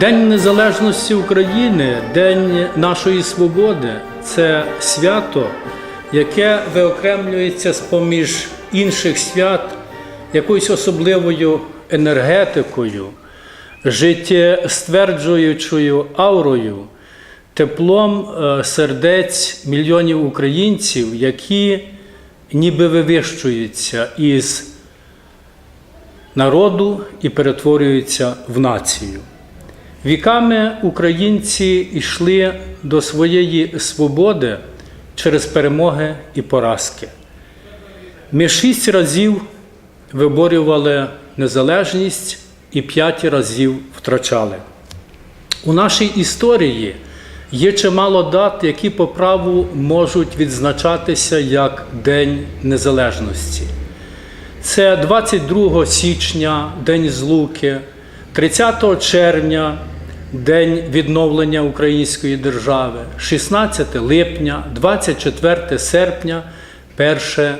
День Незалежності України, День нашої свободи це свято, яке виокремлюється з поміж інших свят якоюсь особливою енергетикою, життєстверджуючою аурою, теплом е, сердець мільйонів українців, які ніби вивищуються із народу і перетворюються в націю. Віками українці йшли до своєї свободи через перемоги і поразки. Ми шість разів виборювали незалежність і п'ять разів втрачали. У нашій історії є чимало дат, які по праву можуть відзначатися як День Незалежності. Це 22 січня, День Злуки, 30 червня, День відновлення Української держави, 16 липня, 24 серпня, 1 е,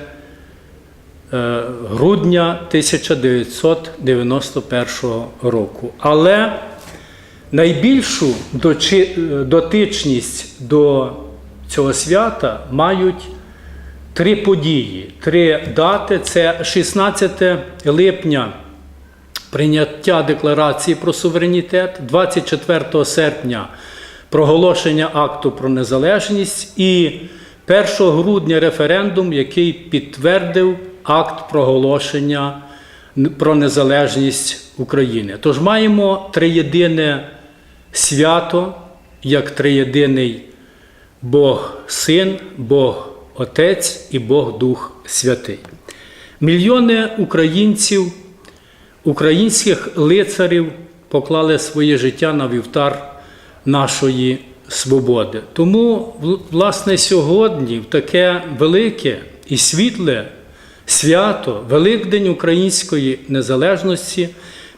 грудня 1991 року. Але найбільшу дотичність до цього свята мають три події, три дати. Це 16 липня прийняття декларації про суверенітет, 24 серпня проголошення акту про незалежність і 1 грудня референдум, який підтвердив акт проголошення про незалежність України. Тож маємо триєдине свято, як триєдиний Бог Син, Бог Отець і Бог Дух Святий. Мільйони українців, українських лицарів поклали своє життя на вівтар нашої свободи. Тому, власне, сьогодні, в таке велике і світле свято, Великдень української незалежності,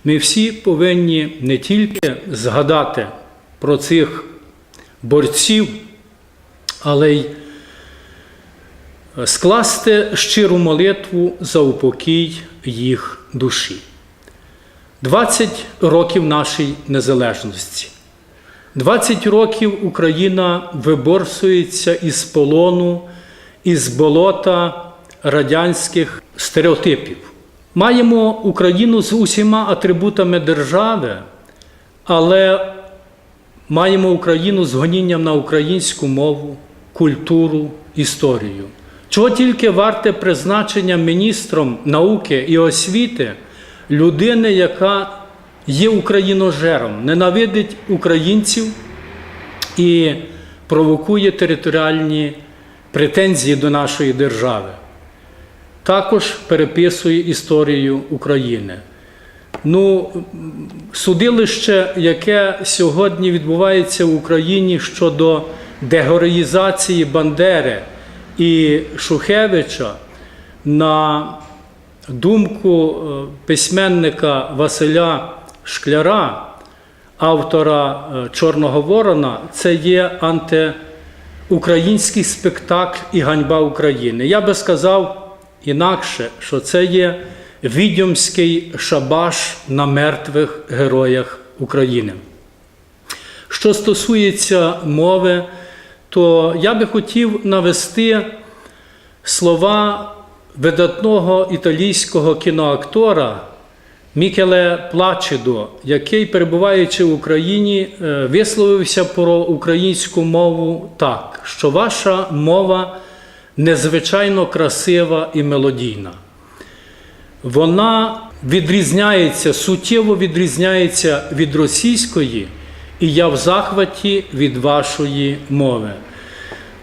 ми всі повинні не тільки згадати про цих борців, але й скласти щиру молитву за упокій їх душі. 20 років нашій незалежності. 20 років Україна виборсується із полону, із болота радянських стереотипів. Маємо Україну з усіма атрибутами держави, але маємо Україну з гонінням на українську мову, культуру, історію. Чого тільки варте призначення міністром науки і освіти людини, яка є україножером, ненавидить українців і провокує територіальні претензії до нашої держави. Також переписує історію України. Ну, судилище, яке сьогодні відбувається в Україні щодо дегероїзації Бандери і Шухевича, на думку е, письменника Василя Шкляра, автора е, Чорного Ворона, це є антиукраїнський спектакль і ганьба України. Я би сказав інакше, що це є відьомський шабаш на мертвих героях України. Що стосується мови, то я би хотів навести слова видатного італійського кіноактора Мікеле Плачідо, який, перебуваючи в Україні, е, висловився про українську мову так, що ваша мова незвичайно красива і мелодійна. Вона відрізняється, суттєво відрізняється від російської, і я в захваті від вашої мови.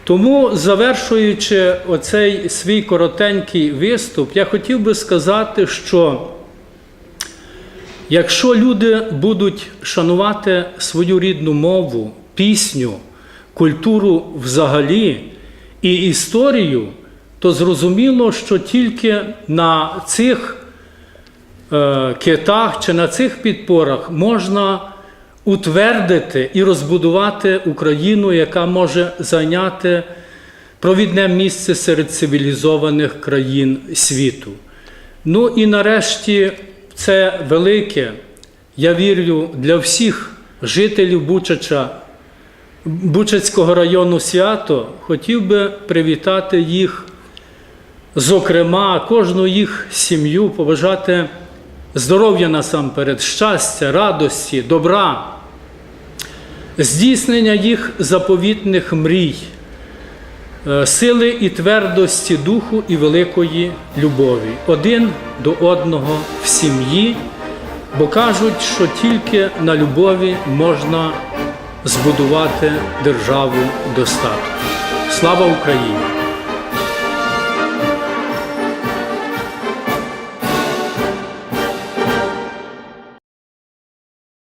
Тому, завершуючи оцей свій коротенький виступ, я хотів би сказати, що якщо люди будуть шанувати свою рідну мову, пісню, культуру взагалі і історію, то зрозуміло, що тільки на цих е, китах чи на цих підпорах можна утвердити і розбудувати Україну, яка може зайняти провідне місце серед цивілізованих країн світу. Ну і нарешті це велике, я вірю, для всіх жителів Бучача, Бучацького району свято, хотів би привітати їх, зокрема, кожну їх сім'ю, побажати здоров'я насамперед, щастя, радості, добра, здійснення їх заповітних мрій, е, сили і твердості духу і великої любові один до одного в сім'ї, бо кажуть, що тільки на любові можна збудувати державу достатку. Слава Україні!